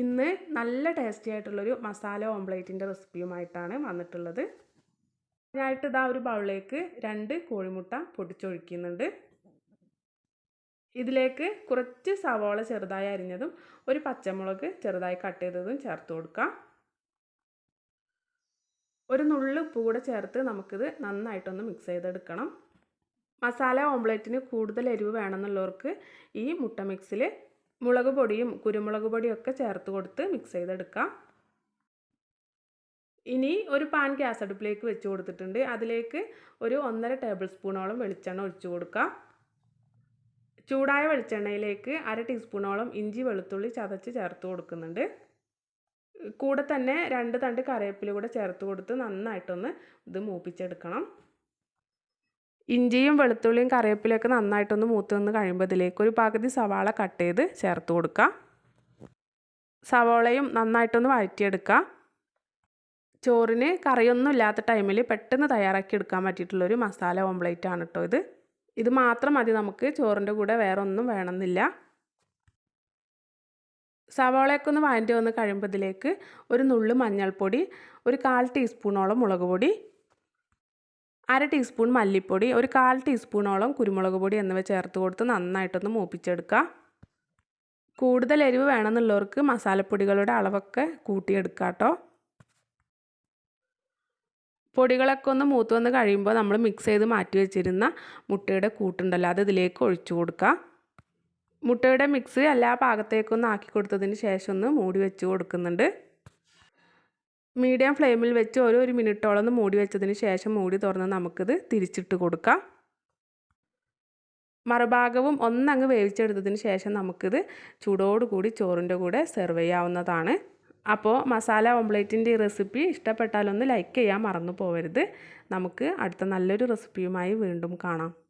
ഇന്ന് നല്ല ടേസ്റ്റി ആയിട്ടുള്ളൊരു മസാല ഓംപ്ലേറ്റിന്റെ റെസിപ്പിയുമായിട്ടാണ് വന്നിട്ടുള്ളത്. ഞായിട്ട് ഇതാ ഒരു ബൗളിലേക്ക് രണ്ട് കോഴിമുട്ട പൊടിച്ചൊഴിക്കുന്നുണ്ട്. ഇതിലേക്ക് കുറച്ച് സവോള ചെറുതായി അരിഞ്ഞതും ഒരു പച്ചമുളക് ചെറുതായി കട്ട് ചെയ്തതും ചേർത്ത് കൊടുക്കാം. ഒരു നുള്ളു ഉപ്പ് കൂടെ ചേർത്ത് നമുക്കിത് നന്നായിട്ടൊന്ന് മിക്സ് ചെയ്തെടുക്കണം. മസാല ഓംപ്ലേറ്റിന് കൂടുതൽ എരിവ് വേണമെന്നുള്ളവർക്ക് ഈ മുട്ട മിക്സിൽ മുളക് പൊടിയും കുരുമുളക് പൊടിയും ഒക്കെ ചേർത്ത് കൊടുത്ത് മിക്സ് ചെയ്തെടുക്കാം. ഇനി ഒരു പാൻ ഗ്യാസ് അടുപ്പിലേക്ക് വെച്ച് കൊടുത്തിട്ടുണ്ട്. അതിലേക്ക് ഒരു ഒന്നര ടേബിൾ സ്പൂണോളം വെളിച്ചെണ്ണ ഒഴിച്ചു കൊടുക്കാം. ചൂടായ വെളിച്ചെണ്ണയിലേക്ക് അര ടീസ്പൂണോളം ഇഞ്ചി വെളുത്തുള്ളി ചതച്ച് ചേർത്ത് കൊടുക്കുന്നുണ്ട്. കൂടെ തന്നെ രണ്ട് തണ്ട് കറിവേപ്പില കൂടെ ചേർത്ത് കൊടുത്ത് നന്നായിട്ടൊന്ന് ഇത് മൂപ്പിച്ചെടുക്കണം. ഇഞ്ചിയും വെളുത്തുള്ളിയും കറിവേപ്പിലയൊക്കെ നന്നായിട്ടൊന്ന് മൂത്ത് നിന്ന് കഴിയുമ്പോൾ ഇതിലേക്ക് ഒരു പകുതി സവാള കട്ട് ചെയ്ത് ചേർത്ത് കൊടുക്കുക സവാളയും നന്നായിട്ടൊന്ന് വഴറ്റിയെടുക്കുക ചോറിന് കറിയൊന്നും ഇല്ലാത്ത ടൈമിൽ പെട്ടെന്ന് തയ്യാറാക്കി എടുക്കാൻ പറ്റിയിട്ടുള്ളൊരു മസാല ഓംപ്ലേറ്റ് ആണ് കേട്ടോ ഇത്. ഇത് മാത്രം മതി നമുക്ക് ചോറിന്റെ കൂടെ വേറെ ഒന്നും വേണമെന്നില്ല. സവാളയൊക്കെ ഒന്ന് വഴറ്റി വന്ന് കഴിയുമ്പോൾ ഇതിലേക്ക് ഒരു നുള്ളു മഞ്ഞൾപ്പൊടി ഒരു കാൽ ടീസ്പൂണോളം മുളക് പൊടി അര ടീസ്പൂൺ മല്ലിപ്പൊടി ഒരു കാൽ ടീസ്പൂണോളം കുരുമുളക് പൊടി എന്നിവ ചേർത്ത് കൊടുത്ത് നന്നായിട്ടൊന്ന് മൂപ്പിച്ചെടുക്കുക. കൂടുതൽ എരിവ് വേണമെന്നുള്ളവർക്ക് മസാലപ്പൊടികളുടെ അളവൊക്കെ കൂട്ടിയെടുക്കുക കേട്ടോ. പൊടികളൊക്കെ ഒന്ന് മൂത്ത് വന്ന് കഴിയുമ്പോൾ നമ്മൾ മിക്സ് ചെയ്ത് മാറ്റി വെച്ചിരുന്ന മുട്ടയുടെ കൂട്ടുണ്ടല്ലോ അത് ഇതിലേക്ക് ഒഴിച്ചു കൊടുക്കുക. മുട്ടയുടെ മിക്സ് എല്ലാ ഭാഗത്തേക്കൊന്ന് ആക്കി കൊടുത്തതിന് ശേഷം ഒന്ന് മൂടി വെച്ച് കൊടുക്കുന്നുണ്ട്. മീഡിയം ഫ്ലെയിമിൽ വെച്ച് ഒരു ഒരു മിനിറ്റോളം മൂടി വെച്ചതിന് ശേഷം മൂടി തുറന്ന് നമുക്കിത് തിരിച്ചിട്ട് കൊടുക്കാം. മറുഭാഗവും ഒന്നങ്ങ് വേവിച്ചെടുത്തതിന് ശേഷം നമുക്കിത് ചൂടോടുകൂടി ചോറിന്റെ കൂടെ സെർവ് ചെയ്യാവുന്നതാണ്. അപ്പോൾ മസാല ഓംപ്ലേറ്റിന്റെ ഈ റെസിപ്പി ഇഷ്ടപ്പെട്ടാലൊന്ന് ലൈക്ക് ചെയ്യാൻ മറന്നു പോകരുത് നമുക്ക് അടുത്ത നല്ലൊരു റെസിപ്പിയുമായി വീണ്ടും കാണാം.